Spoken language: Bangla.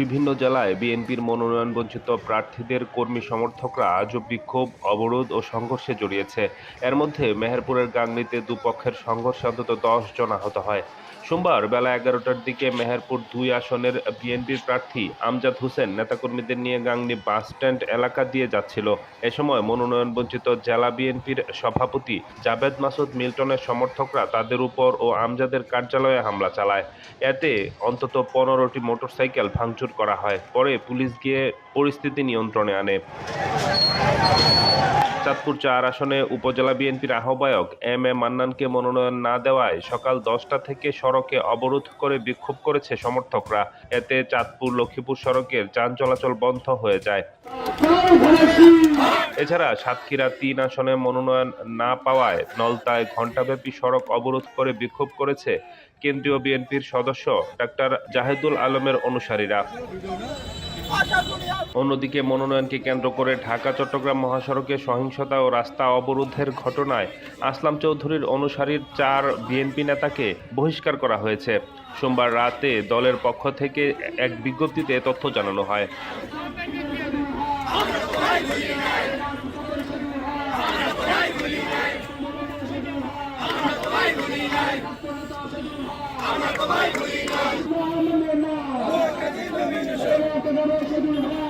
বিভিন্ন জেলায় বিএনপির মনোনয়ন বঞ্চিত প্রার্থীদের কর্মী সমর্থকরা আজও বিক্ষোভ, অবরোধ ও সংঘর্ষে জড়িয়েছে। এর মধ্যে মেহেরপুরের গাংনীতে দুপক্ষের সংঘর্ষে অন্তত দশ জন আহত হয়। সোমবার বেলা এগারোটার দিকে মেহেরপুর দুই আসনের বিএনপির প্রার্থী আমজাদ হোসেন নেতাকর্মীদের নিয়ে গাংনী বাসস্ট্যান্ড এলাকা দিয়ে যাচ্ছিল। এ সময় মনোনয়ন বঞ্চিত জেলা বিএনপির সভাপতি জাবেদ মাসুদ মিল্টনের সমর্থকরা তাদের উপর ও আমজাদের কার্যালয়ে হামলা চালায়। এতে অন্তত পনেরোটি মোটরসাইকেল ভাঙচুর করা হয়। পরে পুলিশ গিয়ে পরিস্থিতি নিয়ন্ত্রণে আনে। চাঁদপুর চার আসনে উপজেলা বিএনপির আহ্বায়ক এম এ মান্নানকে মনোনয়ন না দেওয়ায় সকাল দশটা থেকে সড়কে অবরোধ করে বিক্ষোভ করেছে সমর্থকরা। এতে চাঁদপুর লক্ষ্মীপুর সড়কের যান চলাচল বন্ধ হয়ে যায়। এছাড়া সাতক্ষীরা তিন আসনে মনোনয়ন না পাওয়ায় নলতায় ঘণ্টাব্যাপী সড়ক অবরোধ করে বিক্ষোভ করেছে কেন্দ্রীয় বিএনপির সদস্য ডাক্তার জাহেদুল আলমের অনুসারীরা। অন্যদিকে মনোনয়নকে কেন্দ্র করে ঢাকা, চট্টগ্রাম মহাসড়কে সহিংসতা ও রাস্তা অবরোধের ঘটনায় আসলাম চৌধুরীর অনুসারীর চার বিএনপি নেতাকে বহিষ্কার করা হয়েছে। সোমবার রাতে দলের পক্ষ থেকে এক বিজ্ঞপ্তিতে তথ্য জানানো হয়। الراشدين